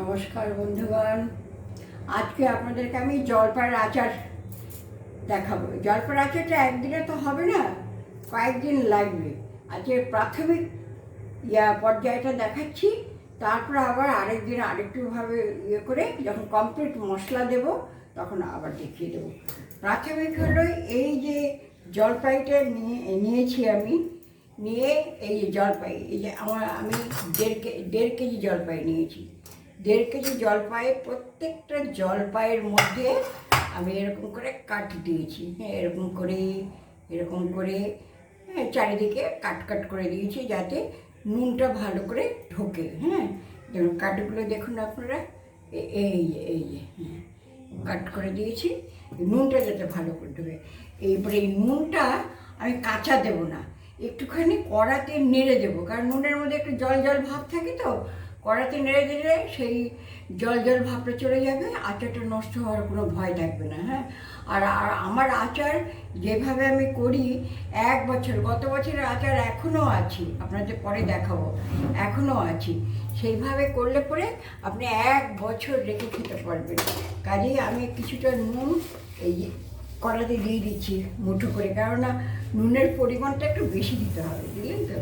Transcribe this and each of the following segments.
নমস্কার বন্ধুগণ। আজকে আপনাদেরকে আমি জলপাইয়ের আচার দেখাবো। জলপাইয়ের আচারটা একদিনে তো হবে না, কয়েকদিন লাগবে। আজকে প্রাথমিক ইয়া পর্যায়টা দেখাচ্ছি, তারপর আবার আরেকদিন আরেকটুভাবে ইয়ে করে যখন কমপ্লিট মশলা দেব, তখন আবার দেখিয়ে দেবো। প্রাথমিক হলো এই যে জলপাইটা নিয়ে, নিয়েছি আমি, নিয়ে এই যে জলপাই, এই যে আমার, আমি দেড় কে, দেড় কেজি জলপাই নিয়েছি। দেড় কেজি জলপাই প্রত্যেকটা জলপাইয়ের মধ্যে আমি এরকম করে কাট দিয়েছি। হ্যাঁ এরকম করে এরকম করে হ্যাঁ চারিদিকে কাট কাট করে দিয়েছি যাতে নুনটা ভালো করে ঢোকে। হ্যাঁ যেমন কাটগুলো দেখুন আপনারা এই এই হ্যাঁ কাট করে দিয়েছি, নুনটা যাতে ভালো করে ঢোকে। এইবারে এই নুনটা আমি কাঁচা দেব না, একটুখানি কড়াতে নেড়ে দেবো, কারণ নুনের মধ্যে একটু জল জল ভাব থাকে তো কড়াতে নেড়ে দিলে সেই জল জল ভাবটা চলে যাবে, আচারটা নষ্ট হওয়ার কোনো ভয় থাকবে না হ্যাঁ? আর আর আমার আচার যেভাবে আমি করি, এক বছর, গত বছরের আচার এখনও আছি, আপনাদের পরে দেখাবো, এখনও আছি। সেইভাবে করলে পরে আপনি এক বছর রেখে খেতে পারবেন। কাজেই আমি কিছুটা নুন এই কড়াতে দিয়ে দিচ্ছি, মুঠো করে, কেননা নুনের পরিমাণটা একটু বেশি দিতে হবে, বুঝলেন তা?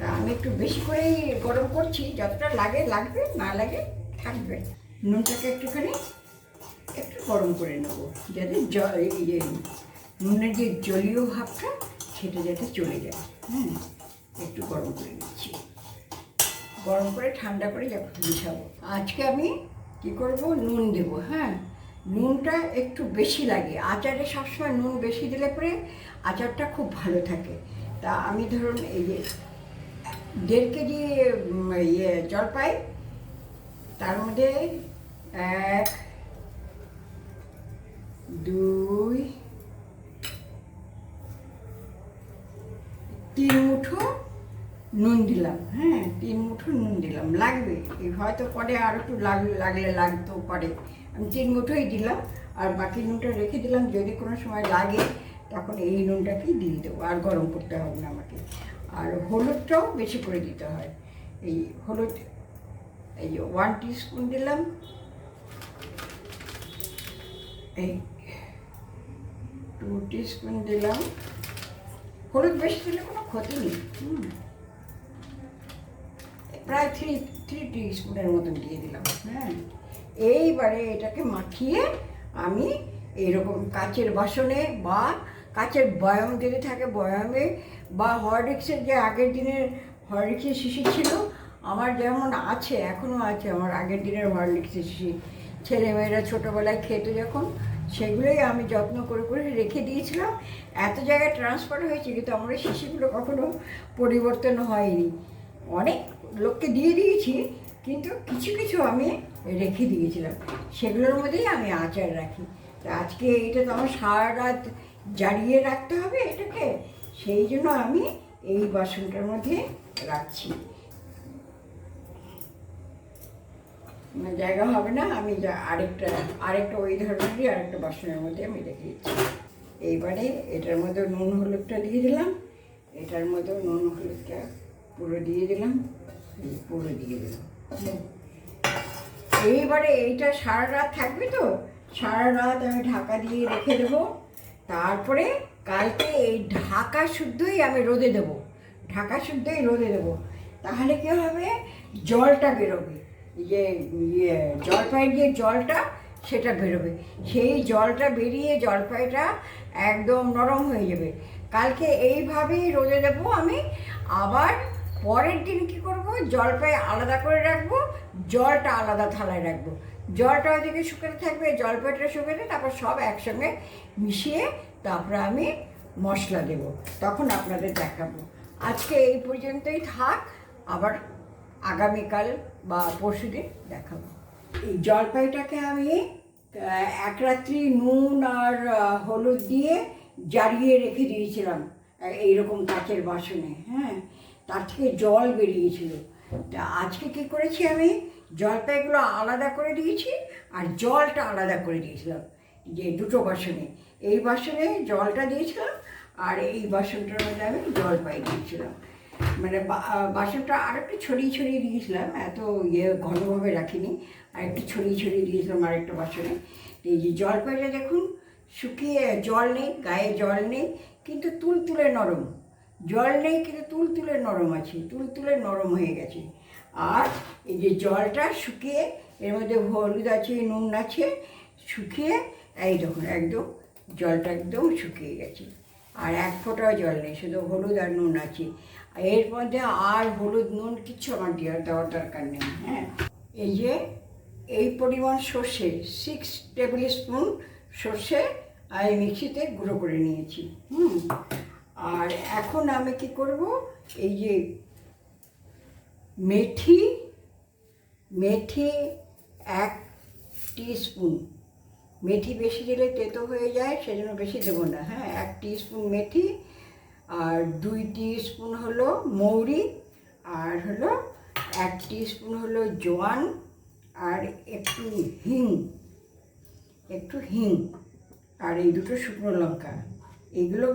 আমি একটু বেশি করেই গরম করছি, যতটা লাগে লাগবে, না লাগে থাকবে। নুনটাকে একটুখানি একটু গরম করে নেব, যাতে জ- এই যে নুনের যে জলীয় ভাবটা, সেটা যাতে চলে যায়। হুম, একটু গরম করে নিচ্ছি। গরম করে ঠান্ডা করে যখন মিশাবো আজকে আমি কি করব? নুন দেব হ্যাঁ। নুনটা একটু বেশি লাগে। আচারে সবসময় নুন বেশি দিলে পরে আচারটা খুব ভালো থাকে। তা আমি ধরুন এই যে দেড় কেজি ইয়ে জলপাই। তার মধ্যে এক, দুই, তিন মুঠো নুন দিলাম হ্যাঁ তিন মুঠো নুন দিলাম। লাগবে। হয়তো পরে আর একটু লাগ- লাগলে লাগতেও পারে। আমি তিন মুঠোই দিলাম, আর বাকি নুনটা রেখে দিলাম। যদি কোনো সময় লাগে, তখন এই নুনটাকেই দিয়ে দেবো। আর গরম করতে হবে না আমাকে। আর হলুদটাও বেশি করে দিতে হয়। এই হলুদ, এই ওয়ান স্পুন দিলাম। এই টু স্পুন দিলাম। হলুদ বেশি দিলে কোনো ক্ষতি নেই। প্রায় থ্রি থ্রি স্পুনের মতন দিয়ে দিলাম। হ্যাঁ। এইবারে এটাকে মাখিয়ে আমি এরকম কাচের বাসনে বা কাচের বয়াম যদি থাকে, বয়ামে বা হরলিক্সের যে আগের দিনের হরলিক্সের শিশি ছিল, আমার যেমন আছে এখনও আছে আমার আগের দিনের হরলিক্সের শিশি ছেলেমেয়েরা ছোটোবেলায় খেত যখন, সেগুলোই আমি যত্ন করে করে রেখে দিয়েছিলাম। এত জায়গায় ট্রান্সফার হয়েছে, কিন্তু আমার শিশিগুলো কখনো পরিবর্তন হয়নি। অনেক লোককে দিয়ে দিয়েছি, কিন্তু কিছু কিছু আমি রেখে দিয়েছিলাম। সেগুলোর মধ্যেই আমি আচার রাখি। তা আজকে এটা তো আমার সারা রাত জারিয়ে রাখতে হবে এটাকে? সেই জন্য আমি এই বাসনটার মধ্যে রাখছি। জায়গা হবে না, আমি যা আরেকটা আরেকটা ওই ধরনেরই আরেকটা বাসনের মধ্যে আমি রেখে দিচ্ছি। এইবারে এটার মধ্যে নুন, হলুদটা দিয়ে দিলাম। এটার মধ্যে নুন, হলুদটা পুরো দিয়ে দিলাম। পুরো দিয়ে দিলাম। এইবারে এইটা সারা রাত থাকবে তো? সারা রাত আমি ঢাকা দিয়ে রেখে দেবো। তারপরে কালকে এই ঢাকা শুদ্ধই আমি রোদে দেবো। ঢাকা শুদ্ধই রোদে দেবো। তাহলে কী হবে? জলটা বেরোবে। যে ইয়ে জলপাইয়ের যে জলটা, সেটা বেরোবে। সেই জলটা বেরিয়ে জলপাইটা একদম নরম হয়ে যাবে। কালকে এইভাবেই রোদে দেবো আমি। আবার পরের দিন কি করব? জলপাই আলাদা করে রাখব, জলটা আলাদা থালায় রাখব। জলটা ওইদিকে শুকাতে থাকবে, জলপাইটা শুকাতে তারপর সব একসঙ্গে মিশিয়ে তারপরে আমি মশলা দেব, তখন আপনাদের দেখাবো। আজকে এই পর্যন্তই থাক, আবার আগামীকাল বা পরশুদিন দেখাবো। এই জলপাইটাকে আমি এক রাত্রি নুন আর হলুদ দিয়ে জারিয়ে রেখে দিয়েছিলাম এইরকম কাচের বাসনে হ্যাঁ? তার থেকে জল বেরিয়েছিল। তা আজকে কী করেছি আমি? জলপাইগুলো আলাদা করে দিয়েছি আর জলটা আলাদা করে দিয়েছিলাম। যে দুটো বাসনে, এই বাসনে জলটা দিয়েছিলাম আর এই বাসনটার মধ্যে আমি জলপাই দিয়েছিলাম। মানে বাসনটা আর একটু ছড়িয়ে ছড়িয়ে দিয়েছিলাম, এত ইয়ে ঘনভাবে রাখিনি, আর একটু ছড়িয়ে ছড়িয়ে দিয়েছিলাম আর একটা বাসনে। এই যে জলপাইটা দেখুন, শুকিয়ে জল নেই, গায়ে জল নেই, কিন্তু তুল তুলে নরম। জল নেই, কিন্তু তুল তুলে নরম আছে তুল তুলে নরম হয়ে গেছে। আর এই যে জলটা শুকিয়ে, এর মধ্যে হলুদ আছে, নুন আছে, শুকিয়ে এই দেখুন, একদম জলটা একদম শুকিয়ে গেছে। আর এক ফোঁটাও জল নেই, শুধু হলুদ আর নুন আছে। এর মধ্যে আর হলুদ, নুন কিচ্ছু আমার দেওয়ার দেওয়ার দরকার নেই হ্যাঁ। এই যে, এই পরিমাণ সর্ষে সিক্স টেবিল স্পুন সর্ষে আমি মিক্সিতে গুঁড়ো করে নিয়েছি, হুম। আর এখন আমি কি করব, এই যে মেথি মেথি এক স্পুন মেথি বেশি দিলে তেতো হয়ে যায়, সেজন্য বেশি দেবো না। হ্যাঁ এক স্পুন মেথি আর দুই স্পুন হলো মৌরি আর হলো এক স্পুন হলো জোয়ান আর একটু হিং একটু হিং আর এই দুটো শুকনো লঙ্কা। এগুলো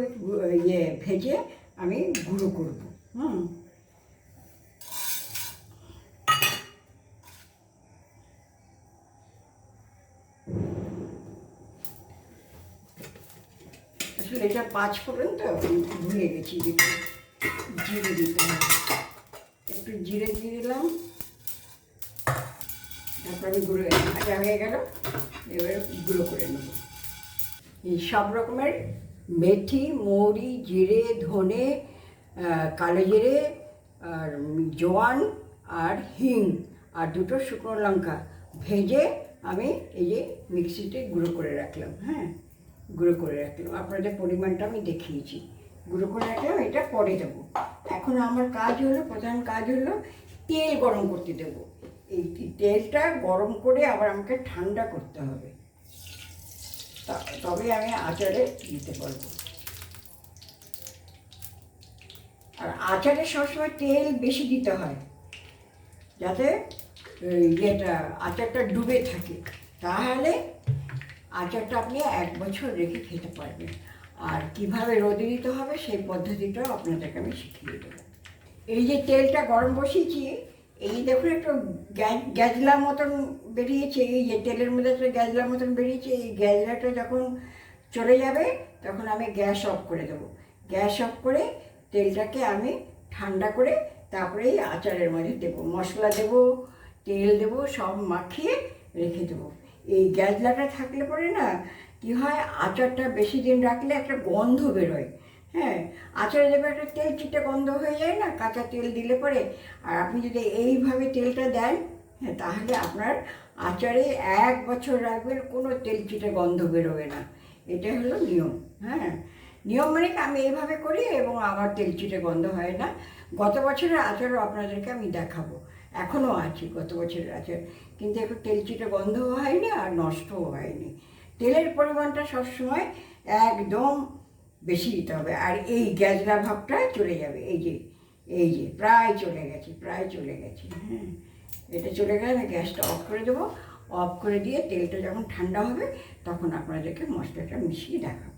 ইয়ে ভেজে আমি গুঁড়ো করব। হুম আসলে এটা পাঁচ ফোড়ন তো ভুলে গেছি জিরে দিতে একটু জিরে দিয়ে দিলাম। তারপর আমি গুঁড়ো ভাজা হয়ে গেল। এবারে গুঁড়ো করে নেব। এই সব রকমের মেথি, মৌরি, জিরে, ধনে কালো জিরে, আর জোয়ান আর হিং আর দুটো শুকনো লঙ্কা ভেজে আমি এই যে মিক্সিতে গুঁড়ো করে রাখলাম হ্যাঁ? গুঁড়ো করে রাখলাম। আপনাদের পরিমাণটা আমি দেখিয়েছি। গুঁড়ো করে রাখলাম, এটা পরে দেবো। এখন আমার কাজ হলো, প্রধান কাজ হলো, তেল গরম করতে দেবো। এই তেলটা গরম করে আবার আমাকে ঠান্ডা করতে হবে। তবে আমি আচারে দিতে পারব। আর আচারে সবসময় তেল বেশি দিতে হয়, যাতে ইয়েটা, আচারটা ডুবে থাকে। তাহলে আচারটা আপনি এক বছর রেখে খেতে পারবেন। আর কীভাবে রোদে দিতে হবে সেই পদ্ধতিটাও আপনাদেরকে আমি শিখিয়ে দেবো। এই যে তেলটা গরম বসিয়েছি, এই দেখুন একটু গ্যা- গ্যাজলা মতন বেরিয়েছে, এই যে তেলের মধ্যে একটা গ্যাজলা মতন বেরিয়েছে, এই গ্যাজলাটা যখন চলে যাবে, তখন আমি গ্যাস অফ করে দেবো। গ্যাস অফ করে তেলটাকে আমি ঠান্ডা করে তারপরে এই আচারের মধ্যে দেবো। মশলা দেবো, তেল দেবো, সব মাখিয়ে রেখে দেবো। এই গ্যাজলাটা থাকলে পরে না কি হয়? আচারটা বেশি দিন রাখলে একটা গন্ধ বেরোয়। হ্যাঁ? আচারে দেবে একটা তেল চিটে গন্ধ হয়ে যায় না, কাঁচা তেল দিলে পরে। আর আপনি যদি এইভাবে তেলটা দেন হ্যাঁ তাহলে আপনার আচারে এক বছর রাখবেন, কোনো তেল চিটে গন্ধ বেরোবে না। এটা হলো নিয়ম। হ্যাঁ? নিয়ম মানে আমি এইভাবে করি এবং আমার তেল চিটে গন্ধ হয় না। গত বছরের আচারও আপনাদেরকে আমি দেখাবো। এখনও আছি গত বছরের আচার। কিন্তু একটু তেল চিটে গন্ধও হয়নি আর নষ্টও হয়নি। তেলের পরিমাণটা সবসময় একদম বেশি দিতে হবে। আর এই গ্যাজরা ভাবটা চলে যাবে। এই যে এই যে, প্রায় চলে গেছে, প্রায় চলে গেছে। হ্যাঁ এটা চলে গেলে আমি গ্যাসটা অফ করে দেবো। অফ করে দিয়ে তেলটা যখন ঠান্ডা হবে, তখন আপনাদেরকে মশলাটা মিশিয়ে দেখাবো।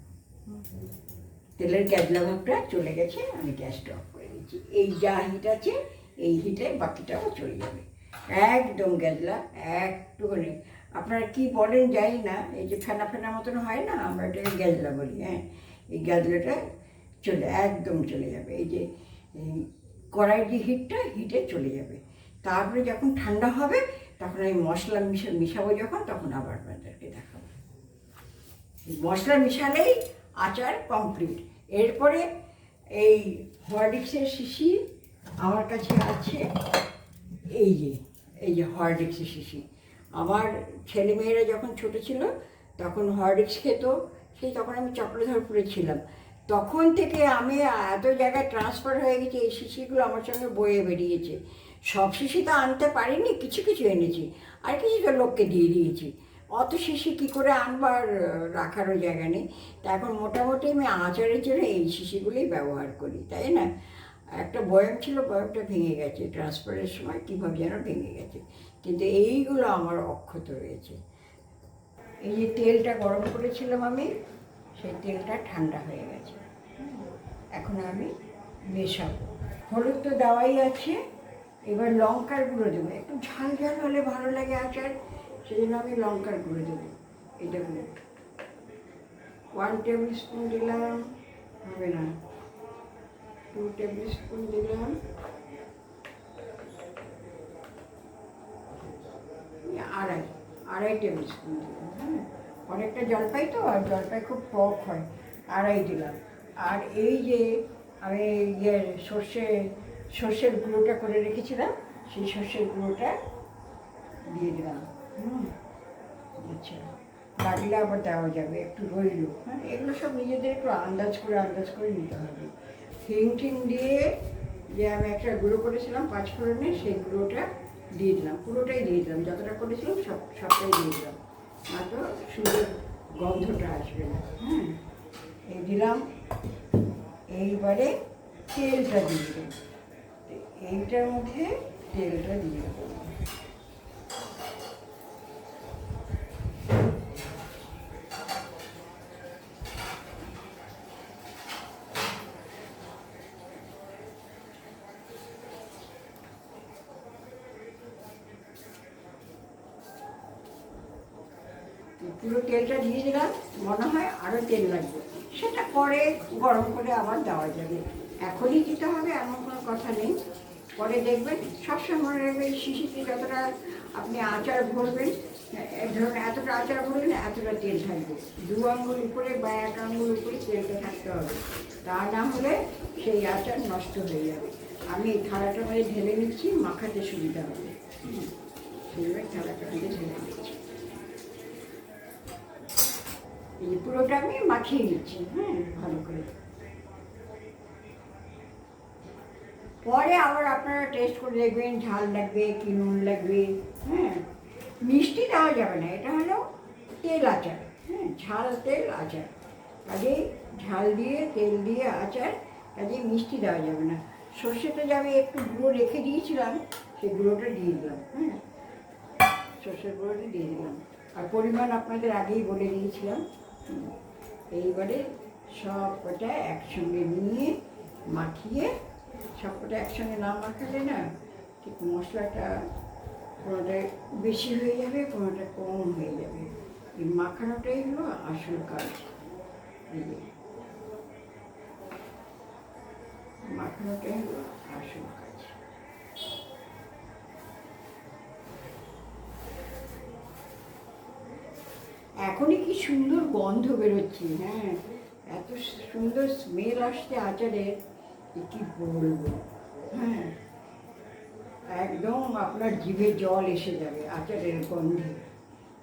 তেলের গ্যাজলা ভাবটা চলে গেছে, আমি গ্যাসটা অফ করে দিচ্ছি। এই যা হিট আছে, এই হিটে বাকিটাও চলে যাবে। একদম গ্যাজলা একটুখানি। আপনারা কি বলেন জানি না, এই যে ফেনা ফেনা মতন হয় না, আমরা এটাকে গ্যাজলা বলি হ্যাঁ? এই গ্যাজলাটা চলে, একদম চলে যাবে। এই যে কড়াইয়ের যে হিটটা, হিটে চলে যাবে। তারপরে যখন ঠান্ডা হবে, তখন আমি মশলা মিশা, মিশাবো যখন, তখন আবার আপনাদেরকে দেখাবো। মশলা মিশালেই আচার কমপ্লিট। এরপরে এই হরলিক্সের শিশি আমার কাছে আছে, এই যে এই যে হরলিক্সের শিশি। আমার ছেলেমেয়েরা যখন ছোট ছিল, তখন হরলিক্স খেত, সেই তখন আমি চক্রধরপুরে ছিলাম। তখন থেকে আমি এত জায়গায় ট্রান্সফার হয়ে গেছি, এই শিশিগুলো আমার সঙ্গে বয়ে বেরিয়েছে। সব শিশি তো আনতে পারিনি, কিছু কিছু এনেছি, আর কিছু তো লোককে দিয়ে দিয়েছি। অত শিশি কী করে আনবার রাখারও জায়গা নেই। তা এখন মোটামুটি আমি আচারের জন্য এই শিশিগুলোই ব্যবহার করি, তাই না? একটা বয়াম ছিল বয়ামটা ভেঙে গেছে। ট্রান্সফারের সময় কীভাবে যেন ভেঙে গেছে। কিন্তু এইগুলো আমার অক্ষত রয়েছে। এই যে তেলটা গরম করেছিলাম আমি, সেই তেলটা ঠান্ডা হয়ে গেছে। এখন আমি মেশাবো। হলুদ তো দেওয়াই আছে। এবার লঙ্কার গুঁড়ো দেবো। একটু ঝাল ঝাল হলে ভালো লাগে আচার। সেই জন্য আমি লঙ্কার গুঁড়ো দেবো। এটা ওয়ান টেবিল স্পুন দিলাম। হবে না। টু টেবিল স্পুন দিলাম আড়াই আড়াই টেবিল স্পুন দিলাম হ্যাঁ। অনেকটা জলপাই তো, আর জলপাই খুব টক হয়, আড়াই দিলাম। আর এই যে আমি ইয়ে সর্ষে, সর্ষের গুঁড়োটা করে রেখেছিলাম, সেই সর্ষের গুঁড়োটা দিয়ে দিলাম, হুম। আচ্ছা লাগলে আবার দেওয়া যাবে, একটু রইল হ্যাঁ। এগুলো সব নিজেদের একটু আন্দাজ করে আন্দাজ করে নিতে হবে। হিং টিং দিয়ে যে আমি একটা গুঁড়ো করেছিলাম পাঁচ ফোড়নে সেই গুঁড়োটা দিয়ে দিলাম। পুরোটাই দিয়ে দিলাম। যতটা করেছিলাম, সব, সবটাই দিয়ে দিলাম। তো সুন্দর গন্ধটা আসবে না। হ্যাঁ। এই দিলাম। এইবারে তেলটা দিয়ে দিলাম। এইটার মধ্যে তেলটা দিয়ে দেবো পুরো তেলটা দিয়ে দিলাম, মনে হয় আরও তেল লাগবে। সেটা পরে গরম করে আবার দেওয়া যাবে। এখনই দিতে হবে, এমন কোনো কথা নেই। পরে দেখবেন, সবসময় মনে রাখবেন শিশিতে যতটা আপনি আচার ভরবেন ধরুন এতটা আচার ভরবেন, এতটা তেল থাকবে। দু আঙ্গুল উপরে বা এক আঙ্গুল উপরে তেলটা থাকতে হবে। তা না হলে সেই আচার নষ্ট হয়ে যাবে। আমি থালাটা মধ্যে ঢেলে নিচ্ছি, মাখাতে সুবিধা হবে। সেইভাবে থালাটার মধ্যে ঢেলে নিচ্ছি। এই পুরোটা আমি মাখিয়ে নিচ্ছি হ্যাঁ ভালো করে। পরে আবার আপনারা টেস্ট করে দেখবেন, ঝাল লাগবে কি নুন লাগবে হ্যাঁ। মিষ্টি দেওয়া যাবে না, এটা হলো তেল আচার হ্যাঁ ঝাল, তেল, আচার। কাজেই ঝাল দিয়ে, তেল দিয়ে আচার, কাজেই মিষ্টি দেওয়া যাবে না। সর্ষেটা যে আমি একটু গুঁড়ো রেখে দিয়েছিলাম, সেই গুঁড়োটা দিয়ে দিলাম হ্যাঁ। সর্ষের গুঁড়োটা দিয়ে দিলাম। আর পরিমাণ আপনাদের আগেই বলে দিয়েছিলাম। এইবারে সব কটা একসঙ্গে নিয়ে মাখিয়ে সব কটা একসঙ্গে না মাখালে না ঠিক মশলাটা কোনোটা বেশি হয়ে যাবে, কোনোটা কম হয়ে যাবে। এই মাখানোটাই হলো আসল কাজ। মাখানোটাই হলো আসল কাজ। এখনই কি সুন্দর গন্ধ বেরোচ্ছে হ্যাঁ। এত সুন্দর স্মেল আসছে আচারের কি বলব হ্যাঁ। একদম আপনার জিভে জল এসে যাবে আচারের গন্ধে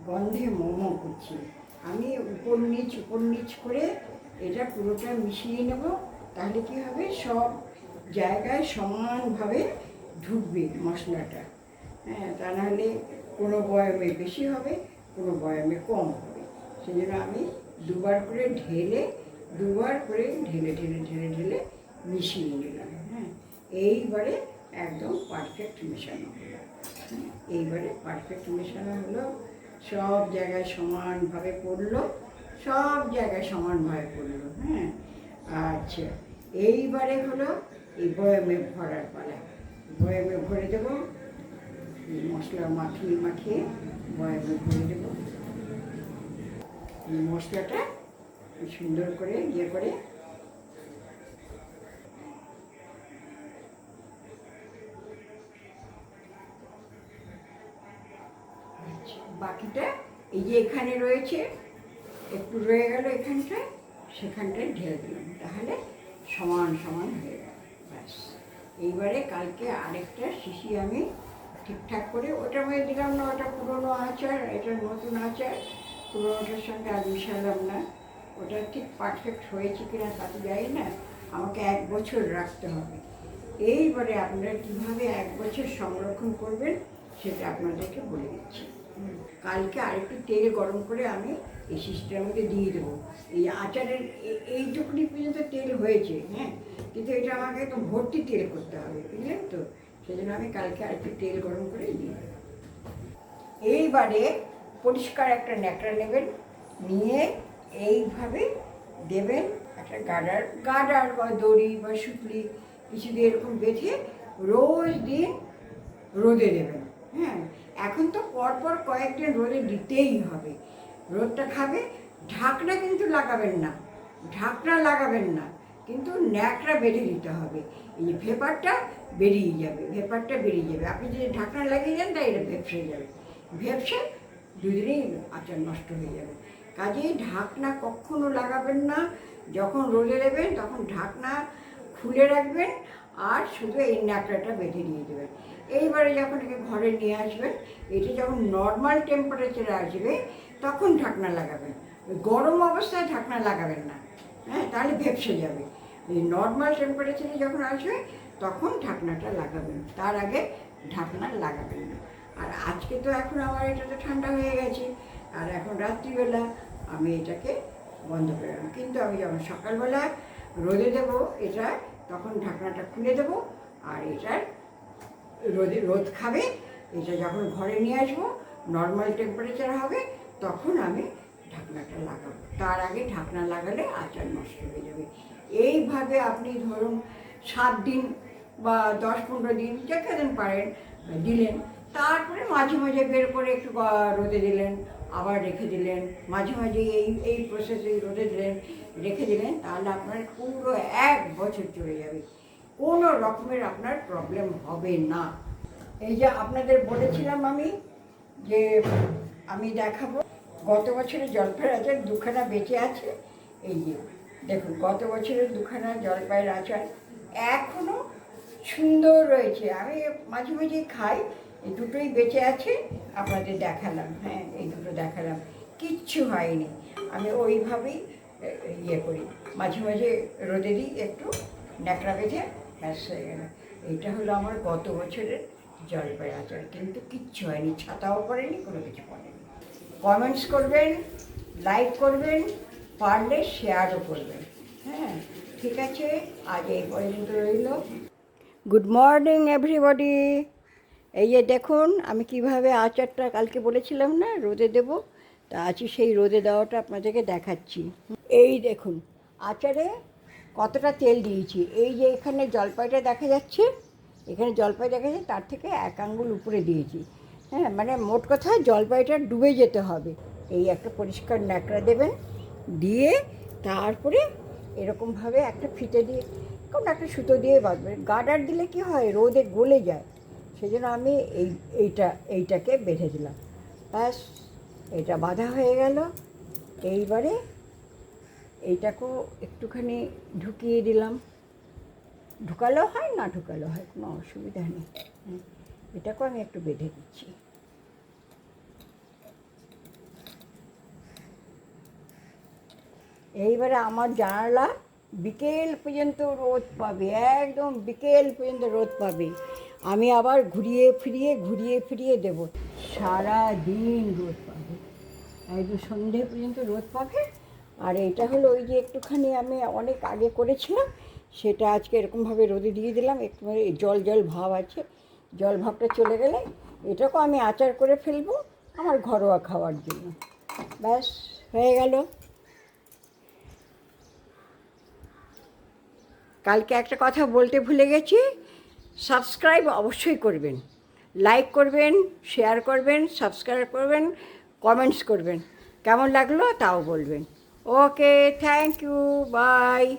গন্ধে মোমো করছে। আমি উপর নিচ উপর নিচ করে এটা পুরোটা মিশিয়ে নেব, তাহলে কি হবে? সব জায়গায় সমানভাবে ঢুকবে মশলাটা হ্যাঁ তা নাহলে কোনো বয়ামে বেশি হবে। কোনো বয়ামে কম হবে। সেই জন্য আমি দুবার করে ঢেলে, দুবার করে ঢেলে ঢেলে ঢেলে ঢেলে মিশিয়ে নিলাম হ্যাঁ। এইবারে একদম পারফেক্ট মেশানো হলো। এইবারে পারফেক্ট মেশানো হলো। সব জায়গায় সমানভাবে পড়ল, সব জায়গায় সমানভাবে পড়ল হ্যাঁ। আচ্ছা এইবারে হলো এই বয়ামে ভরার পালা। বয়ামে ভরে দেবো, মশলা মাখিয়ে মাখিয়ে মশলাটা সুন্দর করে ইয়ে করে বাকিটা এই যে এখানে রয়েছে, একটু রয়ে গেল এখানটায়, সেখানটায় ঢেলে দিলাম, তাহলে সমান সমান হয়ে গেল, ব্যাস। এইবারে কালকে আরেকটা শিশি আমি ঠিকঠাক করে, ওটার মধ্যে দিলাম না, ওটা পুরনো আচার, এটা নতুন আচার, পুরোনোটার সঙ্গে আর মিশালাম না। ওটা ঠিক পারফেক্ট হয়েছে কিনা তা তো যাই না, আমাকে এক বছর রাখতে হবে। এইবারে আপনারা কীভাবে এক বছর সংরক্ষণ করবেন, সেটা আপনাদেরকে বলে দিচ্ছি। কালকে আরেকটু তেল গরম করে আমি এই শিশিটার মধ্যে দিয়ে দেবো। এই আচারের এইটুকুনি পর্যন্ত তেল হয়েছে হ্যাঁ? কিন্তু এটা আমাকে তো ভর্তি তেল করতে হবে, বুঝলেন তো? সেই জন্য আমি কালকে আরেকটু তেল গরম করে দেবো এইবারে পরিষ্কার একটা ন্যাকড়া নেবেন, নিয়ে এইভাবে দেবেন একটা গাডার গাডার বা দড়ি বা সুতলি কিছু দিয়ে এরকম বেঁধে রোজ দিন রোদে দেবেন। হ্যাঁ এখন তো পরপর কয়েকদিন রোদে দিতেই হবে। রোদটা খাবে, ঢাকনা কিন্তু লাগাবেন না, ঢাকনা লাগাবেন না, কিন্তু ন্যাকড়া বেঁধে দিতে হবে। এই ভেপারটা বেরিয়ে যাবে, ভেপারটা বেরিয়ে যাবে। আপনি যদি ঢাকনা লাগিয়ে যান, তাই এটা ভেপসে যাবে। ভেপসে দুদিনেই আচার নষ্ট হয়ে যাবে। কাজেই ঢাকনা কখনো লাগাবেন না। যখন রোদে নেবেন, তখন ঢাকনা খুলে রাখবেন আর শুধু এই ন্যাকড়াটা বেঁধে দিয়ে দেবেন। এইবারে যখন একে ঘরে নিয়ে আসবেন, এটা যখন নর্মাল টেম্পারেচারে আসবে, তখন ঢাকনা লাগাবেন। গরম অবস্থায় ঢাকনা লাগাবেন না। হ্যাঁ তাহলে ভেপসে যাবে। এই নর্মাল টেম্পারেচারে যখন আসবে তখন ঢাকনাটা লাগাবেন। তার আগে ঢাকনা লাগাবেন না। আর আজকে তো এখন আমার এটা তো ঠান্ডা হয়ে গেছে। আর এখন রাত্রিবেলা আমি এটাকে বন্ধ করে রাখলাম কিন্তু আমি যখন সকালবেলা রোদে দেবো এটা, তখন ঢাকনাটা খুলে দেবো আর এটার রোদে রোদ খাবে। এটা যখন ঘরে নিয়ে আসব নর্মাল টেম্পারেচার হবে, তখন আমি ঢাকনাটা লাগাবো। তার আগে ঢাকনা লাগালে আচার নষ্ট হয়ে যাবে। এইভাবে আপনি ধরুন সাত দিন বা দশ পনেরো দিন যেখানে পারেন, দিলেন। তারপরে মাঝে মাঝে বের করে একটু রোদে দিলেন, আবার রেখে দিলেন। মাঝে মাঝে এই এই প্রসেসে রোদে দিলেন, রেখে দিলেন, তাহলে আপনার পুরো এক বছর চলে যাবে। কোনো রকমের আপনার প্রবলেম হবে না। এই যে আপনাদের বলেছিলাম আমি যে আমি দেখাবো, গত বছরের জলপাইয়ের আচার দুখানা বেঁচে আছে। এই যে, দেখুন, গত বছরের দুখানা জলপাইয়ের আচার এখনও সুন্দর রয়েছে। আমি মাঝে মাঝে খাই, এই দুটোই বেঁচে আছে, আপনাদের দেখালাম হ্যাঁ এই দুটো দেখালাম। কিচ্ছু হয়নি। আমি ওইভাবেই ইয়ে করি। মাঝে মাঝে রোদে দিই একটু ন্যাকড়া বেঁধে, ব্যাস হয়ে গেল। এইটা হলো আমার গত বছরের জলপাই আচার। কিন্তু কিচ্ছু হয়নি, ছাতাও পড়েনি, কোনো কিছু পড়েনি। কমেন্টস করবেন, লাইক করবেন, পারলে শেয়ারও করবেন। হ্যাঁ ঠিক আছে, আজ এই পর্যন্ত রইল। গুড মর্নিং এভরিবডি এই যে দেখুন, আমি কীভাবে আচারটা কালকে বলেছিলাম না, রোদে দেব? তা আজ সেই রোদে দেওয়াটা আপনাদেরকে দেখাচ্ছি। এই দেখুন, আচারে কতটা তেল দিয়েছি। এই যে এখানে জলপাইটা দেখা যাচ্ছে, এখানে জলপাই দেখা যাচ্ছে, তার থেকে এক আঙ্গুল উপরে দিয়েছি। হ্যাঁ মানে মোট কথা জলপাইটা ডুবে যেতে হবে। এই একটা পরিষ্কার ন্যাকড়া দেবেন, দিয়ে তারপরে এরকমভাবে একটা ফিতে দিয়ে কোনো একটা সুতো দিয়ে বাঁধবেন। গার্ডার দিলে কি হয়? রোদে গলে যায়। সেই জন্য আমি এই এইটা এইটাকে বেঁধে দিলাম। ব্যাস এটা বাঁধা হয়ে গেল। এইবারে এইটাকেও একটুখানি ঢুকিয়ে দিলাম। ঢুকালো হয় না ঢুকালো হয় কোনো অসুবিধা নেই। হ্যাঁ, এটাকেও আমি একটু বেঁধে দিচ্ছি। এইবারে আমার জানালা বিকেল পর্যন্ত রোদ পাবে, একদম বিকেল পর্যন্ত রোদ পাবে। আমি আবার ঘুরিয়ে ফিরিয়ে ঘুরিয়ে ফিরিয়ে দেব। সারা দিন রোদ পাবে। একদম সন্ধে পর্যন্ত রোদ পাবে। আর এটা হলো ওই যে একটুখানি আমি অনেক আগে করেছিলাম, সেটা আজকে এরকমভাবে রোদে দিয়ে দিলাম। একটু জল জল ভাব আছে। জল ভাবটা চলে গেলে এটাকেও আমি আচার করে ফেলব আমার ঘরোয়া খাওয়ার জন্য। ব্যাস, হয়ে গেল। কালকে একটা কথা বলতে ভুলে গেছি। সাবস্ক্রাইব অবশ্যই করবেন। লাইক করবেন, শেয়ার করবেন, সাবস্ক্রাইব করবেন, কমেন্টস করবেন। কেমন লাগল তাও বলবেন। Okay, thank you, bye.